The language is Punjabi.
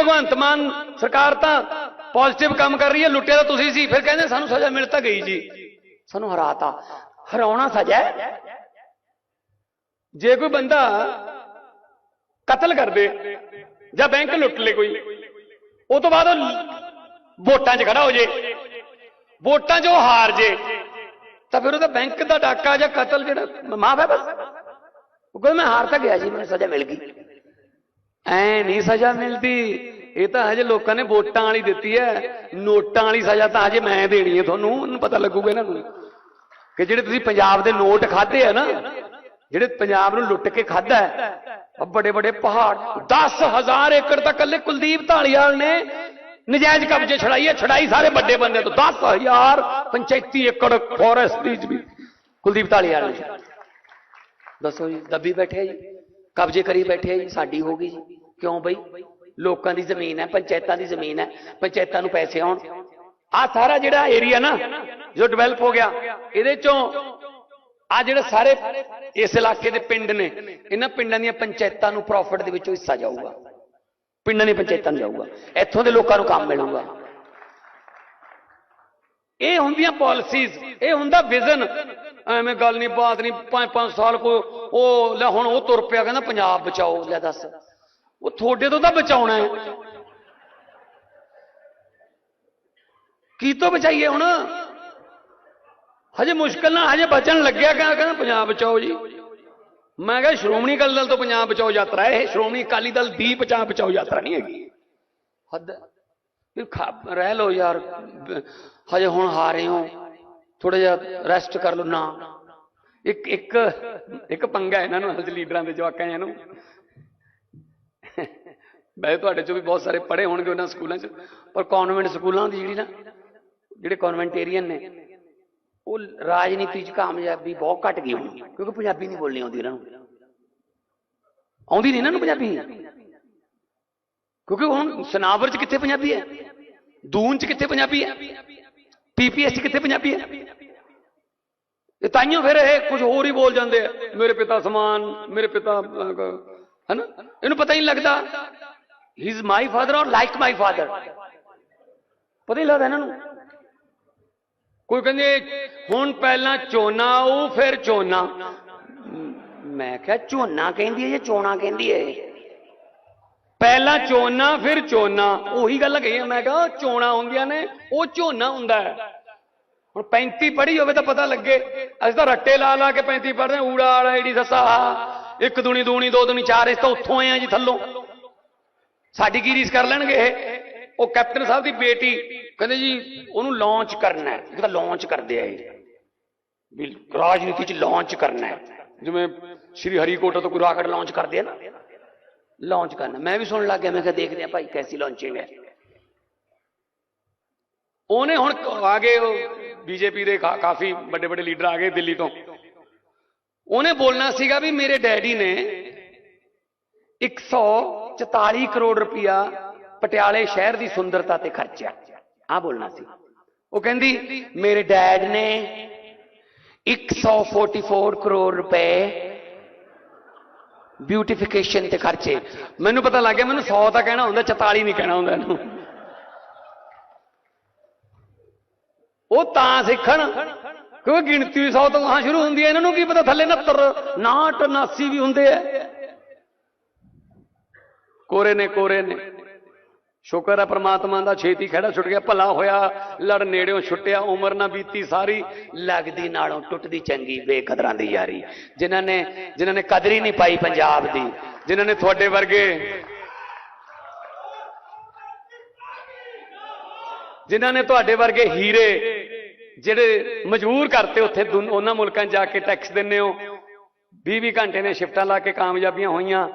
ਭਗਵੰਤ ਮਾਨ ਸਰਕਾਰ ਤਾਂ ਪੋਜ਼ਿਟਿਵ ਕੰਮ ਕਰ ਰਹੀ ਹੈ, ਲੁੱਟਿਆ ਤਾਂ ਤੁਸੀਂ ਸੀ, ਫਿਰ ਕਹਿੰਦੇ ਸਾਨੂੰ ਸਜ਼ਾ ਮਿਲ ਤਾਂ ਗਈ ਜੀ। ਸਾਨੂੰ ਹਰਾਤਾ, ਹਰਾਉਣਾ ਸਜ਼ਾ ਜੇ ਕੋਈ ਬੰਦਾ ਕਤਲ ਕਰ ਦੇ ਜਾਂ ਬੈਂਕ ਲੁੱਟ ਲੇ ਕੋਈ, ਉਹ ਤੋਂ ਬਾਅਦ ਉਹ ਵੋਟਾਂ 'ਚ ਖੜਾ ਹੋ ਜੇ, ਵੋਟਾਂ 'ਚ ਉਹ ਹਾਰ ਜੇ, ਤਾਂ ਫਿਰ ਉਹਦਾ ਬੈਂਕ ਦਾ ਡਾਕਾ ਜਾਂ ਕਤਲ ਜਿਹੜਾ, ਮਾਫ ਹੈ ਬਸ। ਉਹ ਕਹਿੰਦਾ, ਮੈਂ ਹਾਰ ਤਾਂ ਗਿਆ ਜੀ ਮੈਨੂੰ ਸਜ਼ਾ ਮਿਲ ਗਈ। ਐ ਨਹੀਂ ਸਜ਼ਾ ਮਿਲਦੀ। ਇਹ ਤਾਂ ਹਜੇ ਲੋਕਾਂ ਨੇ ਵੋਟਾਂ ਵਾਲੀ ਦਿੱਤੀ ਹੈ ਨੋਟਾਂ ਵਾਲੀ ਸਜ਼ਾ ਤਾਂ ਹਜੇ ਮੈਂ ਦੇਣੀ ਹੈ ਤੁਹਾਨੂੰ, ਉਹਨੂੰ ਪਤਾ ਲੱਗੂਗਾ ਇਹਨਾਂ ਨੂੰ। ਕਿ ਜਿਹੜੇ ਤੁਸੀਂ ਪੰਜਾਬ ਦੇ ਨੋਟ ਖਾਦੇ ਆ ਨਾ, ਜਿਹੜੇ ਪੰਜਾਬ ਨੂੰ ਲੁੱਟ ਕੇ ਖਾਦਾ ਹੈ ਬੜੇ ਬੜੇ ਪਹਾੜ 10000 ਏਕੜ ਤਾਂ ਕੱਲੇ ਕੁਲਦੀਪ ਢਾਲੀਵਾਲ ਨੇ ਨਜਾਇਜ਼ ਕਬਜ਼ੇ ਛੜਾਈ ਹੈ ਛੜਾਈ ਸਾਰੇ ਵੱਡੇ ਬੰਦੇ ਤੋਂ। 10000 ਪੰਚਾਇਤੀ ਏਕੜ ਫੋਰੈਸਟ ਦੀ ਜ਼ਮੀਨ ਕੁਲਦੀਪ ਢਾਲੀਵਾਲ ਨੇ। ਦੱਸੋ ਜੀ, ਦੱਬੀ ਬੈਠੇ ਜੀ, ਕਬਜ਼ੇ ਕਰੀ ਬੈਠੇ ਆ ਜੀ, ਸਾਡੀ ਹੋ ਗਈ ਜੀ। ਕਿਉਂ ਬਈ? ਲੋਕਾਂ ਦੀ ਜ਼ਮੀਨ ਹੈ, ਪੰਚਾਇਤਾਂ ਦੀ ਜ਼ਮੀਨ ਹੈ, ਪੰਚਾਇਤਾਂ ਨੂੰ ਪੈਸੇ ਆਉਣ। ਆ ਸਾਰਾ ਜਿਹੜਾ ਏਰੀਆ ਨਾ, ਜੋ ਡਿਵੈਲਪ ਹੋ ਗਿਆ, ਇਹਦੇ ਚੋਂ ਆ ਜਿਹੜੇ ਸਾਰੇ ਇਸ ਇਲਾਕੇ ਦੇ ਪਿੰਡ ਨੇ, ਇਹਨਾਂ ਪਿੰਡਾਂ ਦੀਆਂ ਪੰਚਾਇਤਾਂ ਨੂੰ ਪ੍ਰੋਫਿਟ ਦੇ ਵਿੱਚੋਂ ਹਿੱਸਾ ਜਾਊਗਾ। ਪਿੰਡਾਂ ਦੀਆਂ ਪੰਚਾਇਤਾਂ ਨੂੰ ਜਾਊਗਾ। ਇੱਥੋਂ ਦੇ ਲੋਕਾਂ ਨੂੰ ਕੰਮ ਮਿਲੂਗਾ। ਇਹ ਹੁੰਦੀਆਂ ਪਾਲਿਸੀਜ਼ ਇਹ ਹੁੰਦਾ ਵਿਜ਼ਨ ਐਵੇਂ ਗੱਲ ਨਹੀਂ, ਬਾਤ ਨਹੀਂ ਪੰਜ ਪੰਜ ਸਾਲ ਕੋ ਉਹ ਲੈ ਹੁਣ ਉਹ ਤੁਰ ਪਿਆ, ਕਹਿੰਦਾ ਪੰਜਾਬ ਬਚਾਓ, ਲੈ ਦੱਸ। ਉਹ ਤੁਹਾਡੇ ਤੋਂ ਤਾਂ ਬਚਾਉਣਾ ਹੈ। ਕੀ ਤੋਂ ਬਚਾਈਏ ਹੁਣ? ਹਜੇ ਮੁਸ਼ਕਲ ਨਾਲ ਹਜੇ ਬਚਣ ਲੱਗਿਆ ਕਹਿੰਦਾ ਪੰਜਾਬ ਬਚਾਓ ਜੀ। ਮੈਂ ਕਿਹਾ ਸ਼੍ਰੋਮਣੀ ਅਕਾਲੀ ਦਲ ਤੋਂ ਪੰਜਾਬ ਬਚਾਓ ਯਾਤਰਾ ਇਹ ਸ਼੍ਰੋਮਣੀ ਅਕਾਲੀ ਦਲ ਦੀ ਪੰਜਾਬ ਬਚਾਓ ਯਾਤਰਾ ਨਹੀਂ ਹੈਗੀ। ਹੱਦ ਫਿਰ ਰਹਿ ਲਓ ਯਾਰ। ਹਜੇ ਹੁਣ ਹਾਰੇ ਹੋ। ਥੋੜਾ ਜਿਹਾ ਰੈਸਟ ਕਰ ਲਓ ਨਾ। ਇੱਕ ਇੱਕ ਇੱਕ ਪੰਗਾ ਇਹਨਾਂ ਨੂੰ ਹਜ ਲੀਡਰਾਂ ਦੇ ਜਵਾਕਾਂ ਜਿਹਾ ਨੂੰ। ਵੈਸੇ ਤੁਹਾਡੇ ਚੋਂ ਵੀ ਬਹੁਤ ਸਾਰੇ ਪੜ੍ਹੇ ਹੋਣਗੇ ਉਹਨਾਂ ਸਕੂਲਾਂ 'ਚ ਪਰ ਕਨਵੈਂਟ ਸਕੂਲਾਂ ਦੀ ਜਿਹੜੀ ਨਾ ਜਿਹੜੇ ਕਨਵੈਂਟੇਰੀਅਨ ਨੇ ਉਹ ਰਾਜਨੀਤੀ 'ਚ ਕਾਮਯਾਬੀ ਬਹੁਤ ਘਟ ਗਈ ਹੁਣ ਕਿਉਂਕਿ ਪੰਜਾਬੀ ਨਹੀਂ ਬੋਲਣੀ ਆਉਂਦੀ ਇਹਨਾਂ ਨੂੰ। ਆਉਂਦੀ ਨਹੀਂ ਇਹਨਾਂ ਨੂੰ ਪੰਜਾਬੀ। ਕਿਉਂਕਿ ਹੁਣ ਸਨਾਵਰ 'ਚ ਕਿੱਥੇ ਪੰਜਾਬੀ ਹੈ? ਦੂਨ 'ਚ ਕਿੱਥੇ ਪੰਜਾਬੀ ਹੈ? ਪੀਪੀਐਸ 'ਚ ਕਿੱਥੇ ਪੰਜਾਬੀ ਹੈ? ਇਹ ਤਾਈਓ ਫਿਰ ਇਹ ਕੁਝ ਹੋਰ ਹੀ ਬੋਲ ਜਾਂਦੇ ਆ। ਮੇਰੇ ਪਿਤਾ ਸਮਾਨ ਮੇਰੇ ਪਿਤਾ ਅਹ, ਕ- ਹੈਨਾ? ਇਹਨੂੰ ਪਤਾ ਹੀ ਨਹੀਂ ਲੱਗਦਾ। He is my father or like my father ਪਤਾ ਹੀ ਲੱਗਦਾ ਇਹਨਾਂ ਨੂੰ। ਕੋਈ ਕਹਿੰਦੇ ਹੁਣ ਪਹਿਲਾਂ ਚੋਨਾ ਉਹ ਫਿਰ ਚੋਨਾ। ਮੈਂ ਕਿਹਾ ਝੋਨਾ ਕਹਿੰਦੀ ਹੈ ਜਾਂ ਚੋਣਾ ਕਹਿੰਦੀ ਹੈ? ਪਹਿਲਾਂ ਚੋਨਾ ਫਿਰ ਚੋਨਾ। ਉਹੀ ਗੱਲ ਕਹੀ ਹੈ। ਮੈਂ ਕਿਹਾ ਉਹ ਚੋਣਾ ਹੁੰਦੀਆਂ ਨੇ ਉਹ ਝੋਨਾ ਹੁੰਦਾ ਹੈ। ਹੁਣ 35 ਪੜ੍ਹੀ ਹੋਵੇ ਤਾਂ ਪਤਾ ਲੱਗੇ। ਅਸੀਂ ਤਾਂ ਰੱਟੇ ਲਾ ਲਾ ਕੇ 35 ਪੜ੍ਹਦੇ ਹਾਂ, ਊੜਾ ਆੜਾ ਈੜੀ ਸੱਸਾ ਇੱਕ ਦੂਣੀ ਦੂਣੀ ਦੋ ਦੂਣੀ ਚਾਰ ਇਸ ਤਾਂ ਉੱਥੋਂ ਆਏ ਆ ਜੀ ਥੱਲੋਂ। ਸਾਡੀ ਕੀ ਰੀਸ ਕਰ ਲੈਣਗੇ ਇਹ ਉਹ ਕੈਪਟਨ ਸਾਹਿਬ ਦੀ ਬੇਟੀ ਕਹਿੰਦੇ ਜੀ ਉਹਨੂੰ ਲਾਂਚ ਕਰਨਾ ਹੈ ਇੱਕ ਤਾਂ ਲਾਂਚ ਕਰਦੇ ਆ ਇਹ ਵੀ ਰਾਜਨੀਤੀ ਚ ਲਾਂਚ ਕਰਨਾ ਹੈ ਜਿਵੇਂ ਸ਼੍ਰੀ ਹਰੀਕੋਟਾ ਤੋਂ ਕੋਈ ਰਾਕਟ ਲਾਂਚ ਕਰਦੇ ਆ ਨਾ ਲਾਂਚ ਕਰਨਾ ਮੈਂ ਵੀ ਸੁਣਨ ਲੱਗ ਗਿਆ ਮੈਂ ਕਿਹਾ ਦੇਖਦੇ ਆ ਭਾਈ ਕੈਸੀ ਲਾਂਚਿੰਗ ਹੈ ਉਹਨੇ ਹੁਣ ਆ ਗਏ ਉਹ ਬੀਜੇਪੀ ਦੇ ਕਾ- ਕਾਫੀ ਵੱਡੇ ਵੱਡੇ ਲੀਡਰ ਆ ਗਏ ਦਿੱਲੀ ਤੋਂ ਉਹਨੇ ਬੋਲਣਾ ਸੀਗਾ ਵੀ ਮੇਰੇ ਡੈਡੀ ਨੇ 144 ਕਰੋੜ ਰੁਪਇਆ ਪਟਿਆਲੇ ਸ਼ਹਿਰ ਦੀ ਸੁੰਦਰਤਾ ਤੇ ਖਰਚਿਆ। ਆ ਬੋਲਣਾ ਸੀ। ਉਹ ਕਹਿੰਦੀ, ਮੇਰੇ ਡੈਡ ਨੇ 144 ਕਰੋੜ ਰੁਪਏ ਬਿਊਟੀਫਿਕੇਸ਼ਨ ਤੇ ਖਰਚੇ। ਮੈਨੂੰ ਪਤਾ ਲੱਗ ਗਿਆ, ਮੈਨੂੰ 100 ਤਾਂ ਕਹਿਣਾ ਹੁੰਦਾ 44 ਨਹੀਂ ਕਹਿਣਾ ਹੁੰਦਾ ਇਹਨੂੰ। ਉਹ ਤਾਂ ਸਿੱਖਣ, ਕਿਉਂਕਿ ਗਿਣਤੀ 100 ਤੋਂ ਹਾਂ ਸ਼ੁਰੂ ਹੁੰਦੀ ਹੈ, ਇਹਨਾਂ ਨੂੰ ਕੀ ਪਤਾ, ਥੱਲੇ 69 59 79 ਵੀ ਹੁੰਦੇ ਆ। ਕੋਰੇ ਨੇ ਕੋਰੇ ਨੇ। ਸ਼ੁਕਰ ਹੈ ਪ੍ਰਮਾਤਮਾ ਦਾ ਛੇਤੀ ਖੜਾ ਛੁੱਟ ਗਿਆ। ਭਲਾ ਹੋਇਆ, ਲੜ ਨੇੜਿਓਂ ਛੁੱਟਿਆ, ਉਮਰ ਨਾ ਬੀਤੀ ਸਾਰੀ। ਲੱਗਦੀ ਨਾਲੋਂ ਟੁੱਟਦੀ ਚੰਗੀ ਬੇਕਦਰਾਂ ਦੀ ਯਾਰੀ। ਜਿਨ੍ਹਾਂ ਨੇ ਜਿਨ੍ਹਾਂ ਨੇ ਕਦਰ ਹੀ ਨਹੀਂ ਪਾਈ ਪੰਜਾਬ ਦੀ, ਜਿਨ੍ਹਾਂ ਨੇ ਤੁਹਾਡੇ ਵਰਗੇ, ਜਿਨ੍ਹਾਂ ਨੇ ਤੁਹਾਡੇ ਵਰਗੇ ਹੀਰੇ, ਜਿਹੜੇ ਮਜਬੂਰ ਕਰਤੇ ਉੱਥੇ ਉਹਨਾਂ ਮੁਲਕਾਂ ਜਾ ਕੇ ਟੈਕਸ ਦਿੰਨੇ ਹੋ। 20-20 ਘੰਟੇ ਨੇ ਸ਼ਿਫਟਾਂ ਲਾ ਕੇ ਕਾਮਯਾਬੀਆਂ ਹੋਈਆਂ।